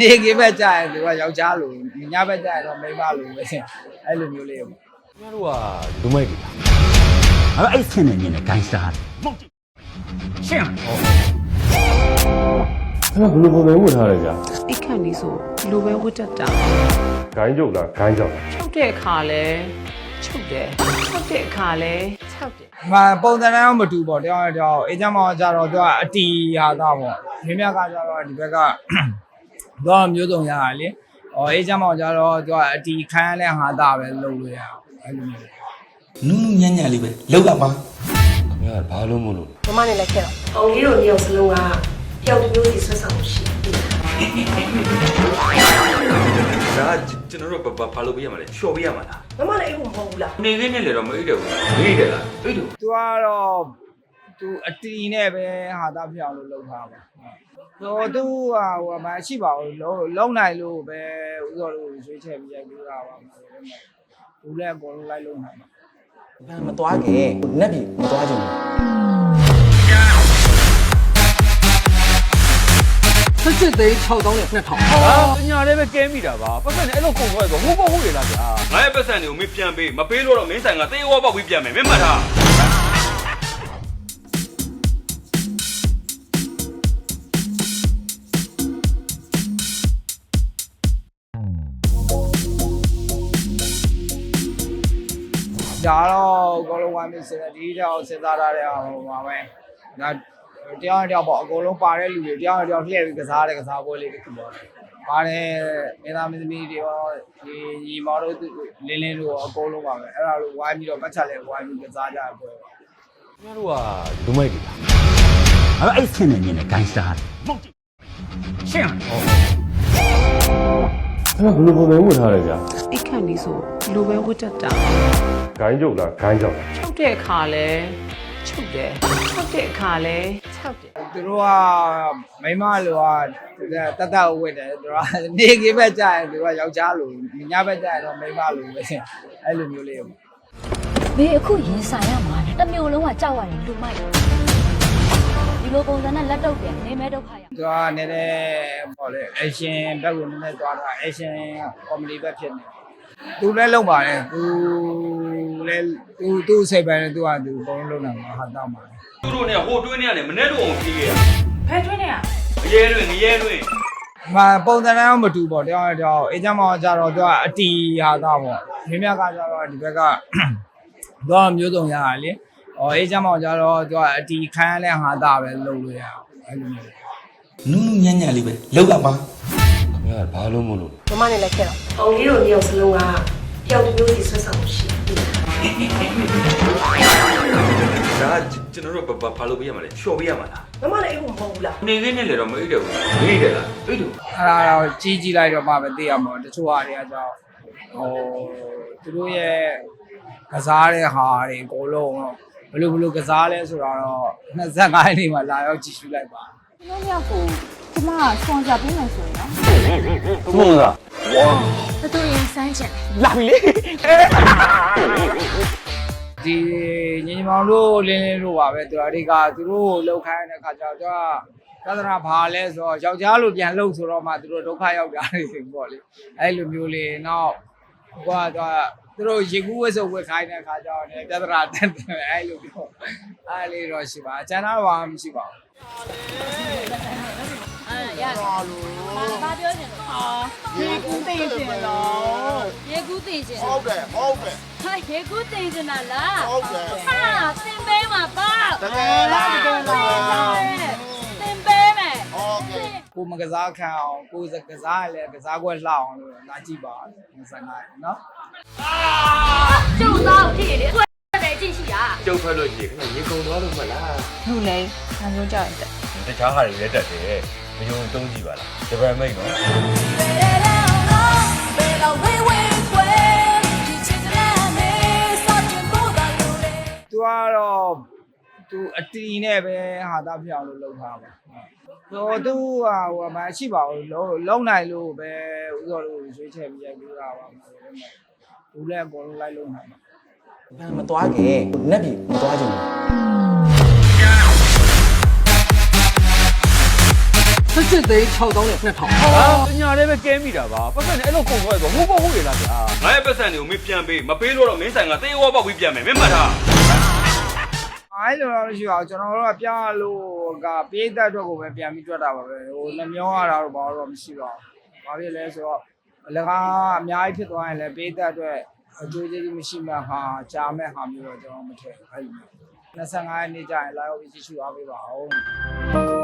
နေကင်းဘက်ကြာရင်သူကယောက်ျားလိုညဘက်ကြာရင်တော့မိန်းမလိုပဲအဲ့လိုမျိုးလေးပေါ့ကျွန်တော်တို့ကလူမိုက်တွေလားအဲ့အဲ့ဆင်းနေနေဂိုင်းစတာမဟုတ်ရှင်းအဲ့ဒါဘယ်လိုပုံစံဝတ်ထားလဲဗျာအိတ်ခန့်လေးဆိုဒီလိုပဲဝတ်တတ်တာဂိုင်းကြုတ်လားဂိုင်းကြောက်လားချုပ်တဲ့အခါလဲချုပ်တယ်ချုပ်တဲ့အခါလဲခြောက်တယ်။မှာပုံစံတိုင်းတော့မတူပေါ့တယောက်တစ်ယောက်အေဂျင့်မောင်ကြတော့သူကအတီဟာသားပေါ့။မင်းမြတ်ကကြတော့ဒီဘက်က သူကမျိုးစုံရတာလေ။အော်အေဂျင့်မောင်ကြတော့သူကအတီခန်းလဲဟာသားပဲလုပ်လို့ရအောင်အဲ့လိုမျိုးနူးနူးညံ့ညံ့လေးပဲလောက်ပါပါခင်ဗျားဘာလို့မလို့မမနဲ့လည်းခဲ့တော့အောင်လေးတို့နှစ်ယောက်စလုံးကပျောက်တစ်မျိုးစီဆွတ်ဆောင်ရှိတယ်ဒါကကျွန်တော်တို့ဘာဘာဘာလုပ်ပေးရမှာလဲလျှော်ပေးရမှာလားမမလည်းအိတ်ဖို့မဟုတ်ဘူးလားနေခင်းနဲ့လေတော့မအိတ်တယ်ဘူးမေးတယ်လားအိတ်တယ်။ तू ကတော့ သူအတီနဲ့ပဲဟာသားပြောင်းလို့လုပ်ထားပါ။ဆိုတော့သူကဟိုမရှိပါဘူးလုံးလုံးနိုင်လို့ပဲဥစောတို့ရွေးချယ်ပြီးရိုက်ပြီးတာပါ။ဘူးလည်းအကုန်လုံးလိုက်လုံးနိုင်ပါဘာမသွားခဲ့နက်ပြီမသွားချင်ဘူးဟာပညာလေးပဲကဲမိတာပါပတ်စံနဲ့အဲ့လိုကုန်သွားဆိုဟိုဘောဟုတ်လေလားဗျာငါရဲ့ပတ်စံတွေကိုမင်းပြန်ပေးမပေးလို့တော့မင်းဆိုင်ကတေးဝါပေါက်ပြီးပြန်မယ်မင်းမှတ်ထား။ ဒါတော့အကုန်လုံးဝိုင်းပြီးစဉ်းစားဒီကြောင်စဉ်းစားထားတဲ့ဟိုပါပဲ။ဒါတရားတစ်ယောက်ပေါ့အကုန်လုံးပါတဲ့လူတွေတရားတစ်ယောက်လှည့်ပြီးကစားတဲ့ကစားပွဲလေးတစ်ခုပေါ့။ပါတယ်မင်းသားမင်းသမီးတွေရောဒီညီမတို့လင်းလင်းတို့ရောအကုန်လုံးပါပဲ။အဲ့ဒါလိုဝိုင်းပြီးတော့ပတ်ချက်လဲဝိုင်းပြီးကစားကြတဲ့ပွဲပေါ့ကျွန်တော်တို့ကလူမိုက်တွေလားအဲ့အဲ့ဆင်းနေနေဂိုင်းစတာမဟုတ်ရှင်းအဲ့ဒါဘယ်လိုပုံစံဝတ်ထားလဲဗျာ အိတ်ခန့်လေးဆိုဒီလိုပဲဝတ်တတ်တာဂိုင်းကြုတ်လားဂိုင်းကြောက်လားချုပ်တဲ့အခါလဲချုပ်တယ်ချုပ်တဲ့အခါလဲခြောက်တယ်သူတို့ကမိန်းမလိုကတတ်တတ်ဝတ်တယ်သူတို့ကနေကင်းဘက်ကြာရင်သူတို့ကယောက်ျားလိုညဘက်ကြာရင်တော့မိန်းမလိုပဲအဲ့လိုမျိုးလေးပေါ့ဘေးအခုရင်ဆိုင်ရမှာလေတစ်မျိုးလုံးကကြောက်ရတယ်လူမိုက်ဒီလိုပုံစံနဲ့လက်တော့ပြန်နေမဲဒုက္ခရသူကနည်းနည်းပေါ့လေအရှင်ဘက်ကိုနည်းနည်းသွားတာအရှင်ကောမဒီဘက်ဖြစ်နေ သူလည်းလုံပါတယ်သူလည်းသူသူ့စိတ်ပိုင်းနဲ့သူကသူအကုန်လုံးလုံနေတာဟာတောက်ပါတယ်သူတို့နဲ့ဟိုတွင်းနေရတယ်မနေ့တော့အောင်ပြီးခဲ့ရဖဲထွင်းနေရအရဲတွင်ငရဲတွင်မပုံစံတိုင်းတော့မတူပေါ့တယောက်တစ်ယောက်အေဂျင့်မောင်ကြတော့သူကအတီဟာသားပေါ့မင်းမြတ်ကကြတော့ဒီဘက်ကသူကမျိုးစုံရတာလေအော်အေဂျင့်မောင်ကြတော့သူကအတီခန်းလဲဟာသားပဲလုပ်လို့ရအောင်အဲ့လိုမျိုးနူးနူးညံ့ညံ့လေးပဲလောက်ပါပါ ခင်ဗျားဘာလို့မလို့မမနဲ့လည်းခဲ့တော့အောင်လေးတို့နှစ်ယောက်စလုံးကပျောက်တစ်မျိုးစီဆွတ်ဆောင်ရှိတယ်ဒါကကျွန်တော်တို့ဘာဘာဘာလုပ်ပေးရမှာလဲလျှော်ပေးရမှာလားမမလည်းအိတ်ဖို့မဟုတ်ဘူးလားနေခင်းနဲ့လေတော့မအိတ်တယ်ဘူးမေးတယ်လားအိတ်တယ်အဲ့ဒါတော့ကြီးကြီးလိုက်တော့မှပဲသိရမှာတချို့ဟာတွေကကြောင့်ဟိုသူတို့ရဲ့ကစားတဲ့ဟာတွေအကုန်လုံးဘယ်လိုဘယ်လိုကစားလဲဆိုတာတော့25ရက်နေမှာလာရောက်ကြည့်ရှုလိုက်ပါ ကျွန်တော်မြောက်ကိုကျမကဆွန်ဆာပေးမယ်ဆိုရင်နော်ဘုံလားဘသူရင်စမ်းချင်လာပြီလေဒီညီညီမောင်တို့လင်းလင်းတို့ပါပဲသူတို့တွေကသူတို့ကိုလှုပ်ခိုင်းတဲ့ခါကျတော့သူကသဒ္ဒနာဘာလဲဆိုတော့ယောက်ျားလိုပြန်လှုပ်ဆိုတော့မှသူတို့ဒုက္ခရောက်ကြတယ်ပေါ့လေအဲ့လိုမျိုးလေးနောက်ဟိုကသူတို့ရေကူးဝတ်စုပ်ဝတ်ခိုင်းတဲ့ခါကျတော့လည်းပြဿနာတက်တယ်အဲ့လိုပြောအဲ့လေးတော့ရှိပါအကျန်တော့ဘာမှမရှိပါဘူး အာရတယ်ဘာဘာပြောချင်လဲရေကူးသိချင်တော့ရေကူးသိချင်ဟုတ်တယ်ဟုတ်တယ်ဟာရေကူးသိချင်တာလားဟုတ်တယ်ဟာသင်ပေးမှာပါတကယ်လားတကယ်လားသင်ပေးမယ်โอเค ကိုမကစားခံအောင်ကိုစကစားရလဲကစားကွက်လှအောင်လို့လာကြည့်ပါ25ရက်နော် ကျုပ်သားကိုဖြစ်လေ ဆွဲတယ်ကြည့်ရှိတာကျုပ်ဖက်လို့ရှိရင်ခဏရင်ကုန်သွားလို့မလားလူလဲအမျိုးကြောက်တယ်တခြားဟာတွေလည်းတက်တယ်မယုံသုံးကြည့်ပါလားဂျပန်မိတ်နော်သူကတော့သူအတီနဲ့ပဲဟာသားပြောင်းလို့လုပ်ထားပါဆိုတော့သူကဟိုမရှိပါဘူးလုံးလုံးနိုင်လို့ပဲဥစောတို့ရွေးချယ်ပြီးရိုက်ပြီးတာပါဘူးလည်းအကုန်လုံးလိုက်လုံးနိုင်ပါ ဘာမသွားခဲ့နက်ပြီမသွားချင်ဘူး17သိန်း6000နဲ့2000ဟာပညာလေးပဲကဲမိတာပါပတ်စံနဲ့အဲ့လိုကုန်သွားဆိုဟုတ်ကောဟုတ်လေလားဗျာငါရဲ့ပတ်စံတွေကိုမင်းပြန်ပေးမပေးလို့တော့မင်းဆိုင်ကတေးဝါပေါက်ပြီးပြန်မယ်မင်းမှတ်ထားအဲ့လိုတော့မရှိပါဘူးကျွန်တော်တို့ကပြလို့ကပြေးသက်အတွက်ကိုပဲပြန်ပြီးတွက်တာပါပဲဟိုနှမျောရတာတော့ဘာလို့မရှိပါဘူးဘာဖြစ်လဲဆိုတော့လကားအများကြီးဖြစ်သွားရင်လည်းပြေးသက်အတွက် အကျိုးကျေးဇူးမရှိမှဟာကြာမဲ့ဟာမျိုးတော့ကျွန်တော်မထည့်အဲ့လို25ရက်နေ့ကျရင်လာရောက်ပြီးကြည့်ရှုအားပေးပါဦး